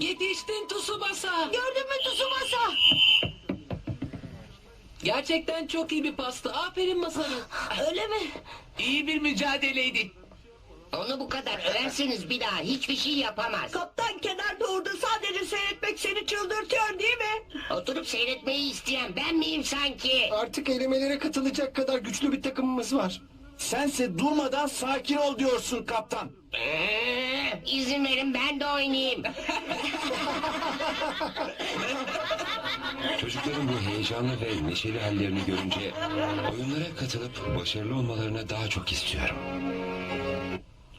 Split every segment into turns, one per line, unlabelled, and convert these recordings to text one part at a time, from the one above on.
Yetiştin Tsubasa.
Gördün mü Tsubasa?
Gerçekten çok iyi bir pasta. Aferin Masaru.
Öyle mi?
İyi bir mücadeleydi.
Onu bu kadar överseniz bir daha hiçbir şey yapamaz.
Kaptan kenarda orada sadece seyretmek seni çıldırtıyor değil mi?
Oturup seyretmeyi isteyen ben miyim sanki?
Artık elemelere katılacak kadar güçlü bir takımımız var.
Sense durmadan sakin ol diyorsun kaptan.
Ee, izin verin ben de oynayayım.
Çocukların bu heyecanlı ve neşeli hallerini görünce oyunlara katılıp başarılı olmalarını daha çok istiyorum.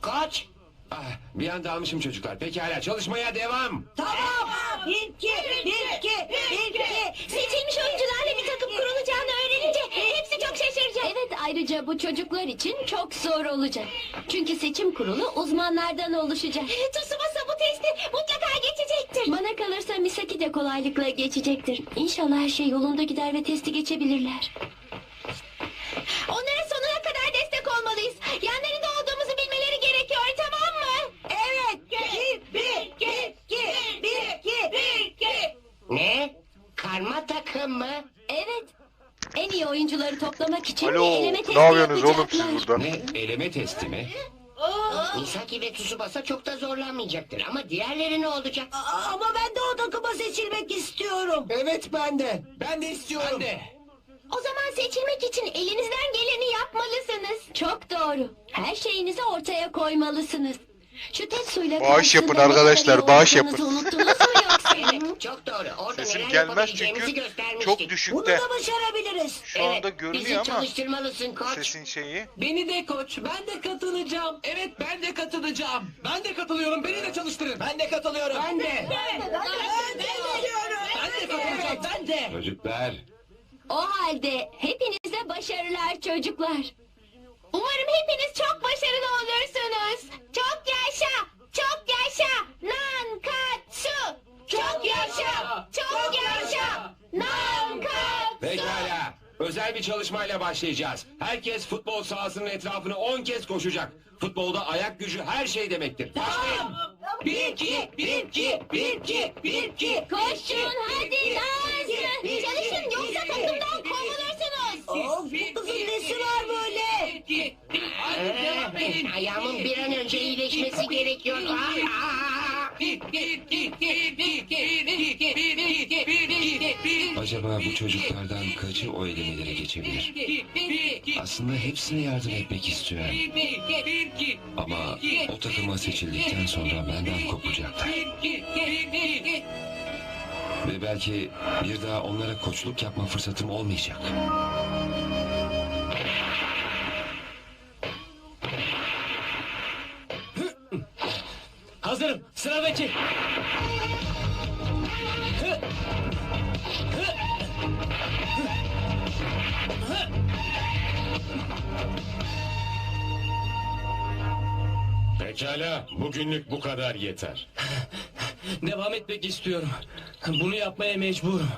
Koç,
Ah, bir anda almışım çocuklar. Pekala çalışmaya devam.
Tamam. Bir, iki, bir, iki, bir, iki.
Seçilmiş oyuncularla bir takım kurulacağını öğrenince hepsi çok şaşıracak. Evet ayrıca bu çocuklar için çok zor olacak. Çünkü seçim kurulu uzmanlardan oluşacak. Tsubasa bu testi mutlaka geçecektir. Bana kalırsa Misaki de kolaylıkla geçecektir. İnşallah her şey yolunda gider ve testi geçebilirler. Onlara sonuna kadar destek olmalıyız. Yanlarında olduğumuzu bilmeleri gerekiyor tamam mı?
Evet. Bir, bir, iki, bir, iki, bir, iki.
ne? Karma takım mı?
En iyi oyuncuları toplamak için
Alo,
bir eleme testi
ne yapıyorsunuz oğlum
yapacaklar.
siz burada?
Ne? Eleme testi mi?
Misaki ve Tsubasa çok da zorlanmayacaktır ama diğerleri ne olacak?
Ama ben de o takıma seçilmek istiyorum.
Evet ben de.
Ben de istiyorum.
Ben de.
O zaman seçilmek için elinizden geleni yapmalısınız. Çok doğru. Her şeyinizi ortaya koymalısınız. Şu Tetsu'yla
Bağış yapın
karşısında ne
arkadaşlar,
kadar
bağış yapın.
Unuttunuz
çok doğru. Orada
Sesim
neler
gelmez
yapabileceğimizi
çünkü
göstermiştik.
çok
Bunu
düşükte.
da başarabiliriz.
Şu anda
Evet,
görünüyor
bizi
ama
çalıştırmalısın koç.
sesin şeyi.
Beni de koç. Ben de katılacağım. Evet ben de katılacağım.
Ben de katılıyorum. Beni de çalıştırın. Ben de katılıyorum.
Ben de.
Ben de katılıyorum.
Ben de katılacağım. Ben de.
Çocuklar,
O halde hepinize başarılar çocuklar. Umarım hepiniz çok başarılı olursunuz. Çok yaşa! Çok yaşa! Nankatsu! Çok yaşa! Çok yaşa! Nankatsu!
pekala. Özel bir çalışmayla başlayacağız. Herkes futbol sahasının etrafını 10 kez koşacak. Futbolda ayak gücü her şey demektir. Başlayın.
Bir iki, bir iki, bir iki, bir iki.
Koşun hadi dans! Çalışın yoksa takımdan kovulursunuz.
Of bu kızın nesi var böyle?
iki. Hadi devam edin.
Ee, ayağımın bir an önce iyileşmesi gerekiyor. Aa.
Bir, bir, iki, bir, iki, bir, iki, bir,
Acaba bu çocuklardan kaçı o elemeleri geçebilir? Aslında hepsine yardım etmek istiyorum. Ama o takıma seçildikten sonra benden kopacaklar. Ve belki bir daha onlara koçluk yapma fırsatım olmayacak.
Hazırım. Sıradaki.
Pekala, bugünlük bu kadar yeter.
Devam etmek istiyorum. Bunu yapmaya mecburum.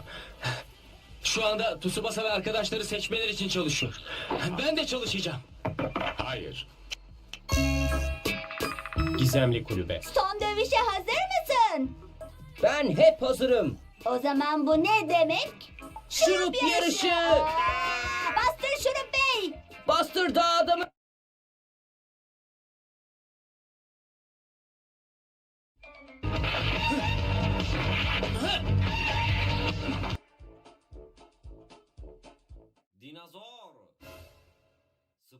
Şu anda Tsubasa ve arkadaşları seçmeler için çalışıyor. Ben de çalışacağım.
Hayır.
Gizemli Kulübe.
Son dövüşe hazır mısın?
Ben hep hazırım.
O zaman bu ne demek?
Şurup yarışı.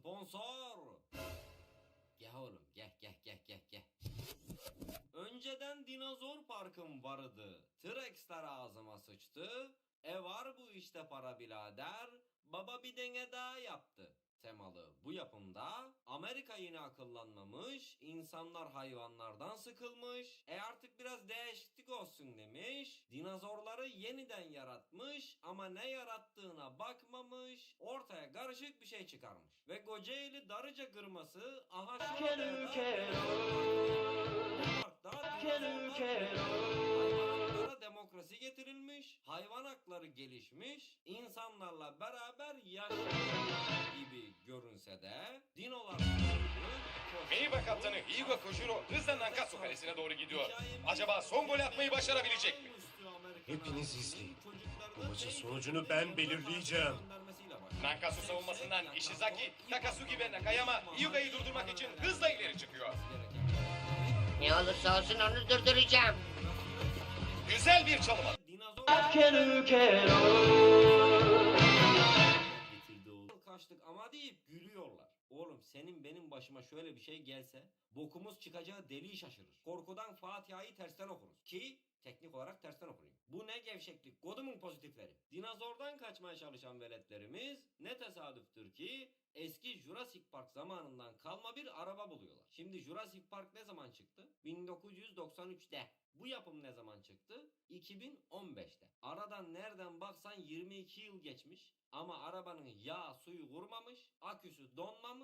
Sponsor. Gel oğlum gel gel gel gel gel. Önceden dinozor parkım vardı. T-Rex'ler ağzıma sıçtı. E var bu işte para birader. Baba bir denge daha yaptı. Temalı bu yapımda Amerika yine akıllanmamış, insanlar hayvanlardan sıkılmış, e artık biraz değişiklik olsun demiş, dinozorları yeniden yaratmış ama ne yarattığına bakmamış, ortaya karışık bir şey çıkarmış. Ve Kocaeli Darıca kırması aha şu anda Parkta dinozorlar hayvan hakları gelişmiş, insanlarla beraber yaşıyor gibi görünse de dinolar
İyi bakalım kaptanı Hyuga Kojiro hızla Nankatsu kalesine doğru gidiyor. Acaba son gol atmayı başarabilecek mi?
Hepiniz izleyin.
Bu maçın sonucunu ben belirleyeceğim. Nankatsu savunmasından Ishizaki, Takasugi ve Nakayama Hyuga'yı durdurmak için hızla ileri çıkıyor.
Ne olursa olsun onu durduracağım.
Güzel bir çalım.
Kaçtık ama deyip gülüyorlar. Oğlum senin benim başıma şöyle bir şey gelse bokumuz çıkacağı deliği şaşırır. Korkudan Fatiha'yı tersten okuruz. Ki teknik olarak tersten okunuyor. Bu ne gevşeklik. Godumun pozitifleri. Dinozordan kaçmaya çalışan veletlerimiz ne tesadüftür ki eski Jurassic Park zamanından kalma bir araba buluyorlar. Şimdi Jurassic Park ne zaman çıktı? 1993'te. Bu yapım ne zaman çıktı? 2015'te. Aradan nereden baksan 22 yıl geçmiş ama arabanın yağ suyu vurmamış, aküsü donmamış,